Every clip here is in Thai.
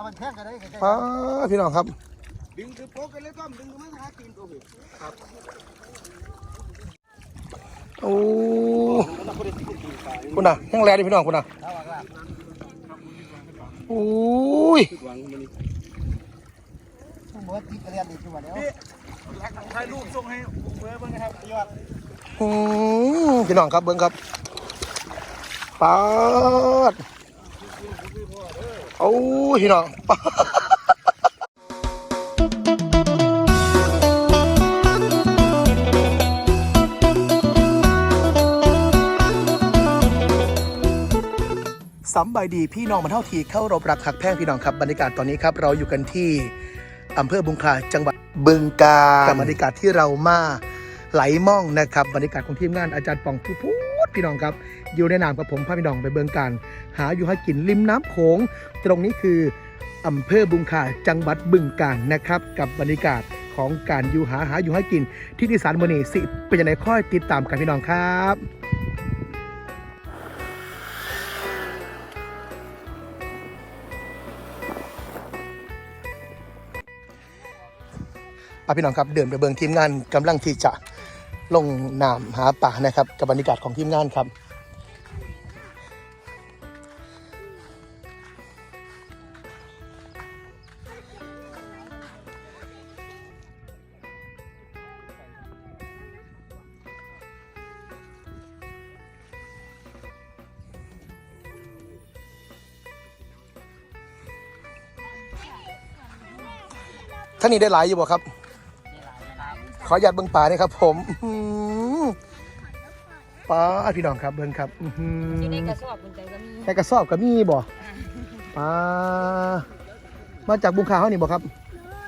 เอามันแพงกันได้ไงป้าพี่น้องครับ ดึงคือโป๊กกันเลยต้อมดึงมันหากินตัวพี่ครับโอ้คุณน่ะยังแลดิพี่น้องคุณน่ะถ้าว่าว่าโอ้ยหวังมันนี่ติดเรียนอีกตัวเดียวถ่ายรูปส่งให้ผมเพื่อนเพื่อนนะครับยอดอืมพี่น้องครับเบิ้งครับป้าด โอ้ยพี่น้องป๊าดสำบายดีพี่น้องมันเท่าทีเข้ารบรักหักแพงพี่น้องครับบรรยากาศตอนนี้ครับ เราอยู่กันที่อำเภอบุงคลาจังหวัดบึงกาฬกับบรรยากาศที่เรามาไหลม่องนะครับบรรยากาศของทีมงานอาจารย์ป่องผู้พูดพี่น้องครับ อยู่ในนามกับผมพาพี่น้องไปเบิงการ หาอยู่หากินริมน้ำโขง ตรงนี้คืออำเภอบุงคาจังหวัดบึงกาฬนะครับ กับบรรยากาศของการอยู่หาหาอยู่ใหากิน ที่ดิสานมณีสิเป็นยังไงค่อยติดตามกันพี่น้องครับพี่น้องครับเดินไปเบิงทีมงานกำลังที่จะลงน้ำหาป่านะครับกับบรรยากาศของทีมงานครับ ท่านนี้ได้หลายอยู่บ่ครับ ขออนุญาตเบิ้งป่านี่ครับผมอื้อหือป้าดพี่น้องครับเบิ้งครับอื้อหือยู่ในอกระสอบคุณใจก็มีแค่กระสอบกับมีบ่ป้ามาจากบุงคาเขานี่บ่ครับ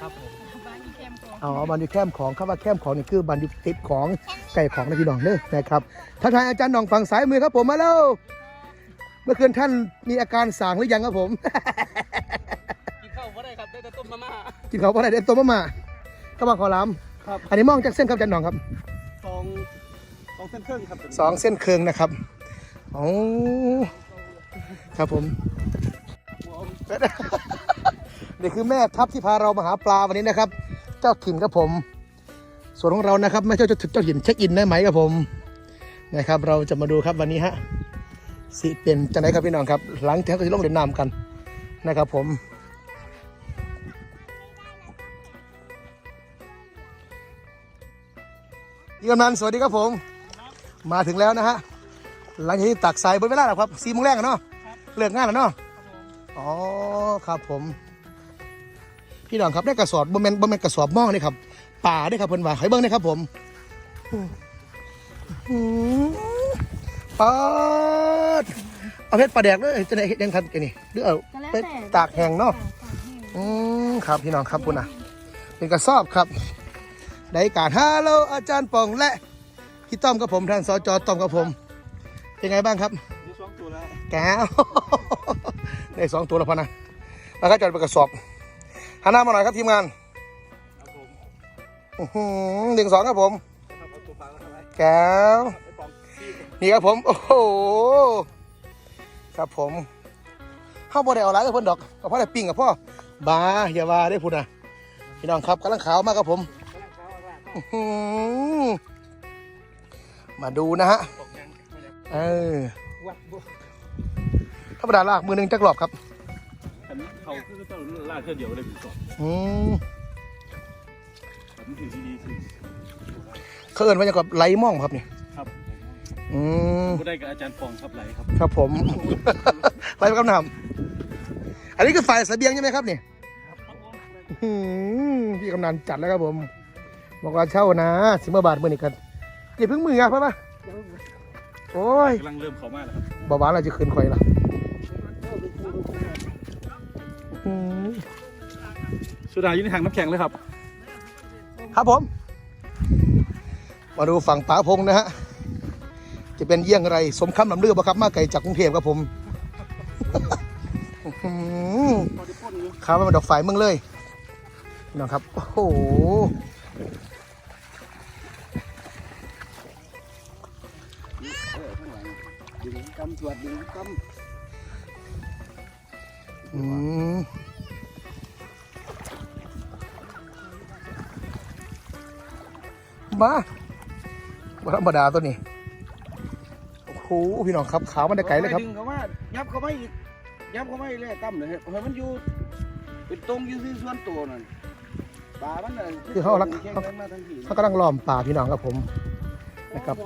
ครับผมบ้านมีแคมป์ก่อนอ๋อบันอยู่แคมป์ของคำว่าแคมป์ของนี่คือบันอยู่ติดของไก่ของนะพี่น้องเด้อนะครับทักทายอาจารย์หน่องฝั่งซ้ายมือครับผมมาแล้ว เมื่อคืนท่านมีอาการสางหรือยังครับผม มาม่ากินเขาวบ่ได้เด็ดตัวมามาก็มาขอลครับำอันนี้มองจากเส้นครับอาจารย์หน่องครับสองสองเส้นครึ่งครับสองเส้นเคืองนะครับอ๋อครับผม นี่คือแม่ทัพที่พาเรามาหาปลาวันนี้นะครับ เจ้าถิ่นครับผม ส่วนของเรานะครับไม่ใช่เจ้าเจ้าถิ่นเช็คอินได้ไหมครับผมนะครับ เราจะมาดูครับวันนี้ฮะสิเป็นจังไหนครับพี่น้องครับ หลังจากที่ลงเล่นน้ำกันนะครับผม พี่กำนันสวัสดีครับผม มาถึงแล้วนะฮะหลังจากที่ตักทรายบนเวลาแล้วครับสี่โมงแรกอะเนาะเลิกงานแล้วเนาะอ๋อครับผม พี่น้องครับได้กระสอบบนเมนบนเมนกระสอบหม้อนี่ครับป่าด้วยครับเพิ่นว่าให้เบิ้งนะครับผมอืมปาดเอาเพชรปลาแดกเลยจะได้เฮ็ดยังทันกันนี่หรือเอาไปตากแห้งเนาะอืมครับพี่น้องครับคุณนะเป็นกระสอบครับ ได้การฮัลโหลอาจารย์ปองและพี่ต้อมกับผมท่านสจต้อมกับผม เป็นไงบ้างครับมีสองตัวแล้วแก้วได้สองตัวแล้วพอนะแล้วก็จัดเป็นกระสอบหันหน้ามาหน่อยครับทีมงานครับผมอื้อหือหนึ่งสองครับผมครับเอาตัวปลาแล้วครับแก้วไอ้ปอมซีดนี่ครับผมโอ้โหครับผมเข้าบ่ได้เอาหลายกับเพิ่นดอกกับพ่อได้ปิ้งกับพ่อบาอย่าว่าได้พูดนะพี่น้องครับกำลังขาวมากครับผมอื้อหือ มาดูนะฮะตกยังไม่ได้เออวัดบ่ธรรมดาลากมือหนึ่งจักรอบครับอันนี้เขาคือต้องลากเท่าเดียวเลยเป็นสองอืมผมถือที่ดีคือเขาเอินว่าจะกับไหลม่องครับนี่ครับ อืมก็ได้กับอาจารย์ปองครับไหลครับ ครับผมไปกับน้ำอันนี้คือฝ่ายเสบียงใช่ไหมครับนี่อื้อหือพี่กำนันจัดแล้วครับผม บอกว่าเช่านะสิบบาทเมื่อนี้กันอย่าเพิ่งมือครับพ่อมาโอ้ยกำลังเริ่มเข้ามาแล้วครับเบาหวานเราจะคืนคอยละอื้อสุดาอยู่ในถังน้ำแข็งเลยครับ ครับผม มาดูฝั่งป๋าพงนะฮะ จะเป็นเยี่ยงไร สมคำลำเลือบ่ครับ มาไกลจากกรุงเทพครับผมอื้อหือพอได้พ่นอยู่ข้าวมันดอกไฟเมืองเลยพี่น้องครับ โอ้โห ข้งหลังดึงกำตรวจดึงกำอืมมาธรรมดาตัวนี้ โอ้โห พี่น้องครับขาวมันได้ไกลเลยครับดึงเขาว่ายับเขาไม่ยับเขาไม่เลยตั้มเลยเฮ้ยมันอยู่เป็นตรงอยู่ที่ส่วนตัวนั่นปลามันเลยที่เขาลักเขากำลังล้อมป่าพี่น้องครับผมนะครับ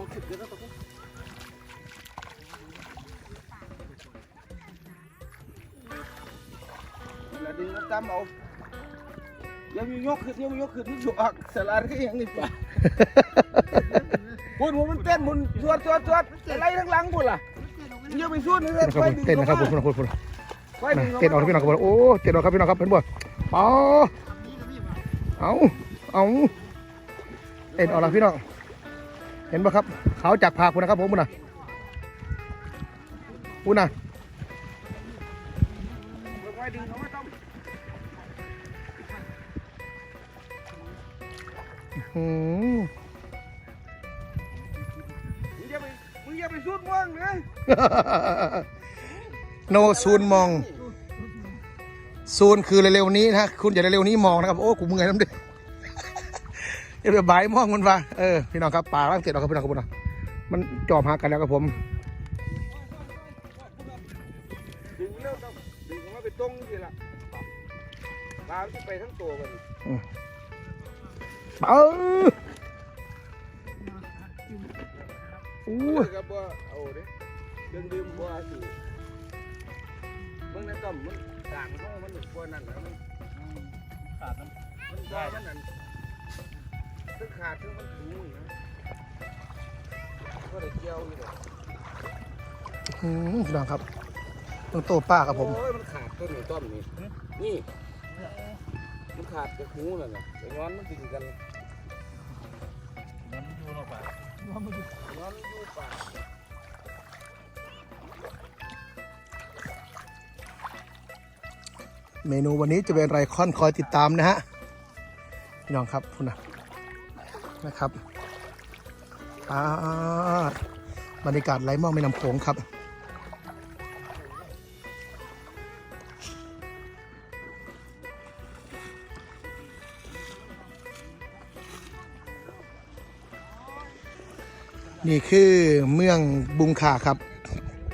มองขึ้นเดี๋ยวเราต้องแล้วดึงแล้วตั้มเอาอยังมียกขึ้นอยังมียกขึ้นที่อยู่อักสลัดก็ยังนี่ปะพูดว่ามันเต้นมันสวดสวดสวดอะไรทั้งหลังพูดล่ะมันยังไปสวดนี่เลยเต้นนะครับผมเต้นนะครับผมพูดพูดไฟนะดึงเต้นออกครับพี่น้องครับโอ้เต้นออกครับพี่น้องครับเห็นบ่ป๋อเอาเอาเต้นออกแล้วพี่น้องเห็นบ่ครับเขาวจากผากคุณนะครับผมคุณน่ะคุณน่ะ ไฟดึงเขาไม่ต้องอืมมึงอย่าไปมึงอย่าไปสวดม่วงนะโนซูนมอง ซูนคือเร็วๆนี้นะคุณอย่าเร็วๆนี้มองนะครับ โอ้กูมึงไงน้ำดิอย่าไปบ่ายมองมันว่าเออพี่น้องครับป่าล่างเสร็จแล้วครับพี่น้องครับผมนะมันจอมหากันแล้วครับผมดึงเร็วต้องดึงเขามาไปตรงนี่ล่ะปลาที่ไปทั้งตัวกัน เอออู้เลิกกับบ่เอาเด้ดึงดื่มบ่สิมึงนั่นต้อมมึงต่างเขามันกว่านั่นนะมันขาดน้มันได้มันนั่นถึงขาดถึงมันถูงนะก็ได้เกี่ยวนี่แหละหืมพี่น้องครับต้องโตป้าครับผมโอ้ยมันขาดต้นนี่ต้นนี่นี่ มันขาดจากหูนั่นน่ะไปย้อนมันติดกันำมันอยู่เนาะป่าย้อนมันอยู่ปากเมนูวันนี้จะเป็นไรคอนคอยติดตามนะฮะพี่น้องครับคุณนะนะครับอ่าบรรยากาศไหลมองแม่น้ำโขงครับ นี่คือเมืองบุงขาครับ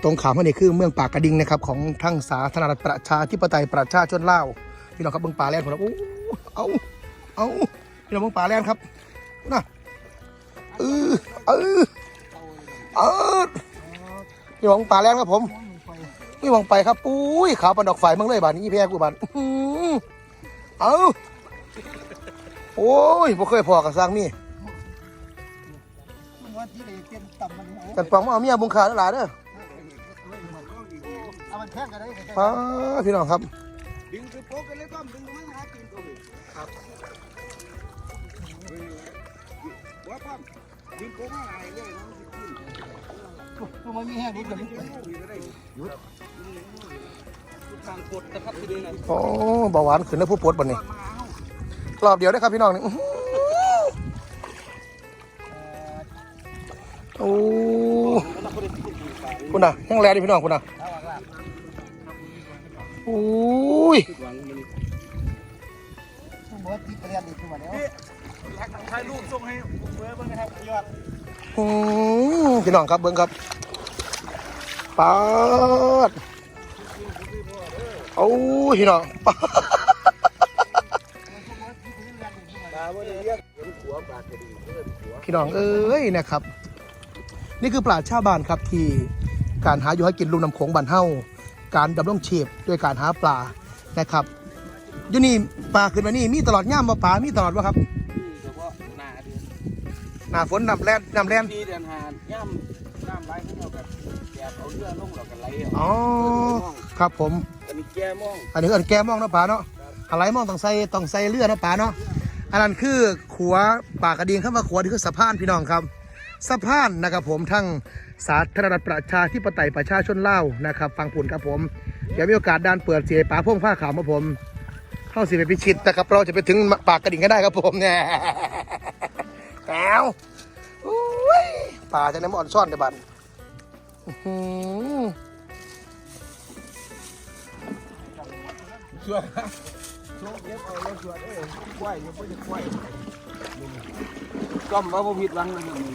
ตรงขามเขานี่คือเมืองปากกระดิ่งนะครับ ของทั้งสาธารณรัฐประชาธิปไตยประชาชนลาวพี่น้องครับเมืองป่าแลนของเราโอ้เอาเอาพี่น้องเมืองป่าแลนครับนะเออเออเออพี่น้องป่าแลนครับผมนี่มองไปครับปุ้ยขาวปันดอกไฟมึงเลยบานนี้แพ้กูบานอื้ออเอาโอ้ยบ่เคยพอกับสร้างมี่ กันปองมาเอาเมียบุงขาแล้วหลายเด้อเอามันแท่งกันได้ป้าพี่น้องครับดึงคือโป๊กกันเลยต้อมดึงมันหากินตัวเองครับว่าป้อมดึงโป๊กมาหายเลยมันสิกินตัวมันมีแห้งนิดเดียวดึงโป๊กอยู่ได้หยุดทางกดนะครับที่นี่นะโอ้เบาหวานขึ้นแล้วผู้ปวดบ่นี่รอบเดียวได้ครับพี่น้องนี่ โอ้คุณน่ะยังแลดิพี่น้องคุณน่ะโอ้ยถ่ายรูปส่งให้เบอร์บ้างนะครับยอดอืมพี่น้องครับเบิ้งครับปาดโอ้ยพี่น้องปาดพี่น้องเอ้ยนะครับ นี่คือปราชญ์ชาวบ้านครับที่การหาอยู่ให้กินลุมน้ำโขงบันเฮาการดำรงชีพด้วยการหาปลานะครับอยู่นี่ปลาขึ้นมานี่มีตลอดย่ามมาปลามีตลอดวะครับนี่เฉพาะหน้าเดือนหน้าฝนน้ำแร่นน้ำแร่นที่เดือนหาย่ำย่ำไรเขาเดียวกันแกเอาเรือลงหลอกกันไรเอาอ๋อครับผมอันนี้แกมองอันนี้ก็อันแก้มองเนาะปลาเนาะอะไรมองต้องใส่ต้องใส่เลือดเนาะปลาเนาะอันนั้นคือขัวปากกระดิ่งเข้ามาขัวนี่คือสะพานพี่น้องครับ สะพานนะครับผมทั้งสาธารณรัฐประชาธิปไตยประชาชนเล่าวนะครับ ฟังผลครับผมเดี๋ยวมีโอกาสด้านเปิดเสียปลาพ่งผ้าขาวมาผมเข้าสิไปพิชิตนะครับ เราจะไปถึงปากกระดิ่งก็ได้ครับผมเนี่ยแล้วอุ้ยป่าจะได้มาอ่อนซ่อนในบันอื้อหือช่วยช่วยเก็บเอาแล้วช่วยเอ้ยกล้วยยังไม่ได้กล้วยก็มาบ่ผิดหวังนะครับมึง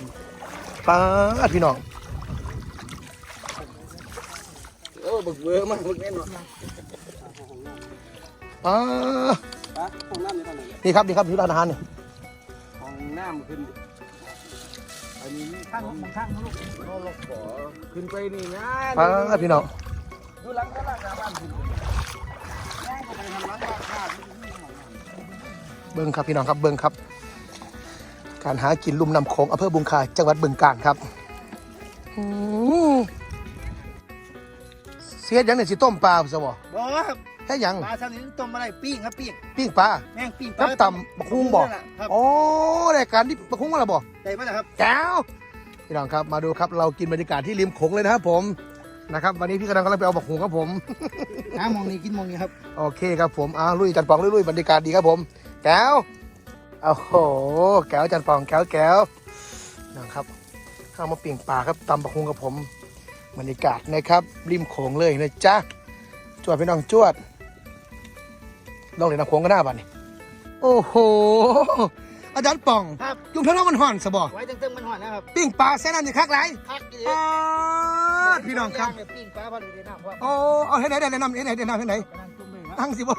ป้าดพี่น้องเออบึกเบอร์มากบึกแน่นอนป้าดปะห้องน้ำนี่เท่าไหร่นี่ครับนี่ครับที่ร้านอาหารนี่ห้องน้ำขึ้น อันนี้ข้างข้างลูกนอกขอขึ้นไปนี่นะป้าดพี่น้องดูหลังก็หลังบ้านขึ้นย่างเข้าไปทำร้านราคาที่นี่ห้องน้ำเบิ้งครับพี่น้องครับเบิ้งครับ การหากินลุ่มน้ำโขงอำเภอบุงคาจังหวัดบึงกาฬครับอืมเสียดหยังเนี่ยสิต้มปลาซะบ่บ่ครับแค่หยังปลาทำนี้ต้มอะไรปิ้งครับปิ้งปิ้งปลาแม่งปิ้งกับตำบักฮุ้งบ่ครับโอ้รายการที่บักฮุ้งอะไรบ่ได้ไหมล่ะครับแก้วพี่น้องครับมาดูครับเรากินบรรยากาศที่ริมโขงเลยนะครับผมนะครับวันนี้พี่กำลังกำลังไปเอาบักฮุ้งครับผมน้ำมองนี้กินมองนี้ครับ โอเคครับผมอ่าลุยจันปองลุยลุยบรรยากาศดีครับผมแก้ว โอ้โห แก้วจันปองแก้วแก้วนะครับข้าวมาปิ่งปลาครับตำบักฮุงกับผมบรรยากาศนะครับ ริมโขงเลยนะจ๊ะจวดพี่น้องจวดลองเล่นน้ำโขงกันหน้าบ้านนี่โอ้โห อาจารย์ป่องครับ ยุงเท่านั้นมันห่อนสบอไว้ตั้งๆมันหอนนะครับปิ้งปลาแซ่น้ำอยู่คักไรพักดีปาดพี่น้องครับปิ้งปลาพอดีน้ำว่าโอ้เอาให้ไหนได้แนะนำให้ไหนแนะนำให้ไหนกำลังจุ่มเลยครับนั่งสิบ่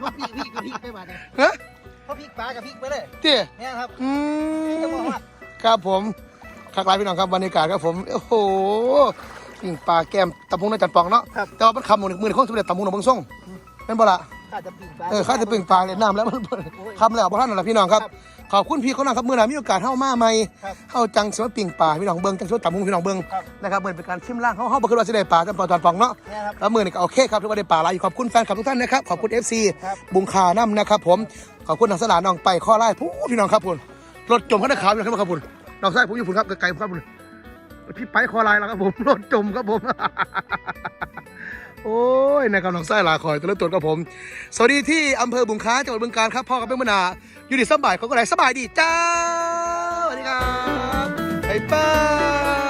พวกพี่พี่กับพี่ไปบ้านเนี่ย เฮ้ยพวกพี่ปลากับพี่ไปเลยเตี้ยเนี่ยครับอืจะมองมว่าครับผมคักไรพี่น้องครับบรรยากาศครับผมโอ้โหปิ้งปลาแก้มตำพุงในจันปองเนาะแต่ว่ามันคำหนึ่งมือในข้องสำเร็จตำพุงหนองเบงส่งเป็นบ่ละ ข้าจะปิ้งปลา เออข้าจะปิ้งปลาเลยน้ำแล้วมันคำแล้วบ่ท่านนั่นล่ะพี่น้องครับ ขอบคุณพี่เขานะครับมือหนามีโอกาสเข้ามาใหม่ครับเข้าจังสวนปิ่งปลาพี่น้องเบิ้งจังสวนตำพุงพี่น้องเบิ้งครับ นะครับเหมือนเป็นการชิมล่างเขาเขาบอกคือว่าสิได้ปลาจันปองจันปองเนาะ เนี่ยครับ แล้วมือนี่ก็โอเคครับทุกวันได้ป่าลายขอบคุณแฟนคลับทุกท่านนะครับ ขอบคุณ FC ครับบุงคาน้ำนะครับผม ขอบคุณทางสนานน้องไปข้อไล่ผู้พี่น้องครับผมรถจมข้างในขาวอยู่ครับครับผมน้องไส้ผมอยู่ฝุ่นครับไกลๆผมครับผมพี่ไปข้อไล่แล้วครับผมรถจมครับผม โอ้ยนะครับน้องไส้ลาคอยตัวเลือกตัวกับผม สวัสดีที่อำเภอบุงค้าจังหวัดบึงกาฬครับพ่อกับแม่มนาอยู่ดีสบายเขาก็ไหนสบายดีจ้าสวัสดีครับบ๊ายบาย